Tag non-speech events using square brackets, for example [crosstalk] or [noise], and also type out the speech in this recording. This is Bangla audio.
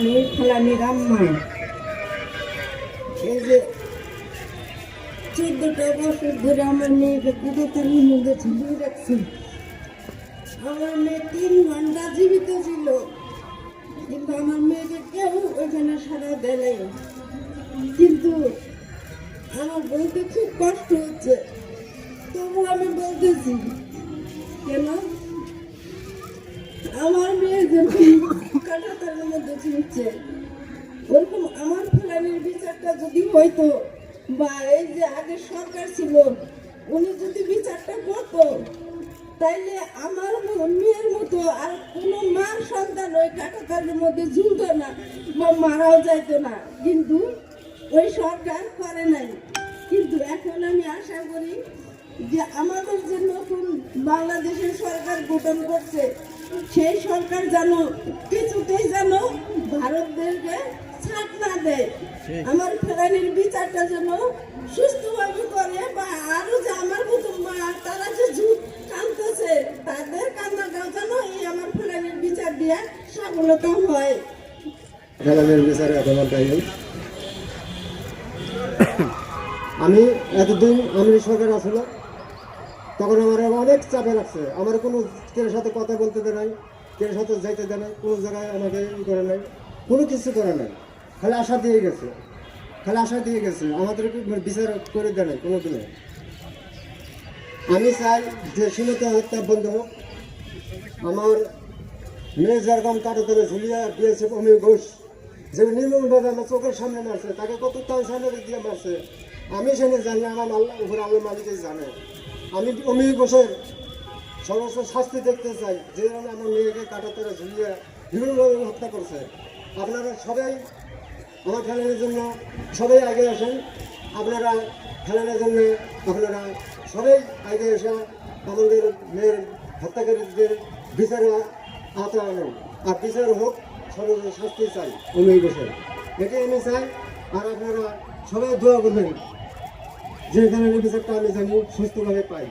আমি ফেলানির আম্মা এই যে চোদ্দটা বছর ধরে আমার মেয়েকে কুকুরতার মধ্যে ঝুলিয়ে রাখছি। আমার মেয়ে তিন ঘণ্টা জীবিত ছিল, কিন্তু আমার মেয়েকে কেউ ওইখানে সারা দেয় কিন্তু আমার বলতে খুব কষ্ট হচ্ছে। তবু আমি বলতেছি আমার মেয়ে যখন কাটাতারের মধ্যে ছিঁড়ছে ওরকম আমার ফেলানির বিচারটা যদি হইতো বা এই যে আগে সরকার ছিল, উনি যদি বিচারটা করতো, তাইলে আমার মেয়ের মতো আর কোনো মার সন্তান ওই কাটাতারের মধ্যে ঝুলতো না, বা মারাও যাইতো না। কিন্তু ওই সরকার করে নাই। কিন্তু এখন আমি আশা করি যে আমাদের যে নতুন বাংলাদেশের সরকার গঠন করছে সেই সরকার যেন কিছুতেই যেন ভারতদেরকে ছাড় না দেয়। আমার ফেরানির বিচারটা যেন সুস্থভাবে করে বা আরও যে আমার মতো মা তারা যে ঝুঁক কাঁদতেছে তাদের কান্নাটাও যেন এই আমার ফেরানির বিচার দিয়ে সফলতা হয়। বিচারে [coughs] আমি এতদিন আমি সরকার আসছিল তখন আমার অনেক চাপে লাগছে। আমার কোনো কেউ সাথে কথা বলতে দেয় নাই কেউ সাথে যাইতে দেয় নাই, কোনো জায়গায় আমাকে ই করে নাই, কোনো কিছু করে নাই। খালি আশা দিয়ে গেছে। খালি আশা দিয়ে গেছে। আমাদেরকে বিচার করে দেয় নাই কোনো দিনে আমি চাই যে সীমিত হত্যা বন্ধ হোক। আমার মেয়ে যেরকম কাটো করে ঝুলিয়া দিয়েছে অমিয় ঘোষ, যে নির্মলভাবে আমার চোখের সামনে মারছে, তাকে কত টান সামনে দিয়ে মারছে, আমি সেখানে জানি আমার আল্লাহ উপর আল্লাহ মালিকই জানে। আমি অমিয় ঘোষের সমস্ত শাস্তি দেখতে চাই। যে আমার মেয়েকে কাটো করে ঝুলিয়ে বিভিন্নভাবে হত্যা করছে। আপনারা সবাই আমার খেলানোর জন্য সবাই আগে আসেন। আপনারা খেলানোর জন্য আপনারা সবাই আগে এসে আমাদের মেয়ের হত্যাকারীদের বিচারে আওতা আনেন। আর বিচার হোক সর্বোচ্চ শাস্তি চাই আমি বসে এটাই আমি চাই। আর আপনারা সবাই দোয়া করবেন। যে এখানে বিচারটা আমি জানি সুস্থভাবে পাই।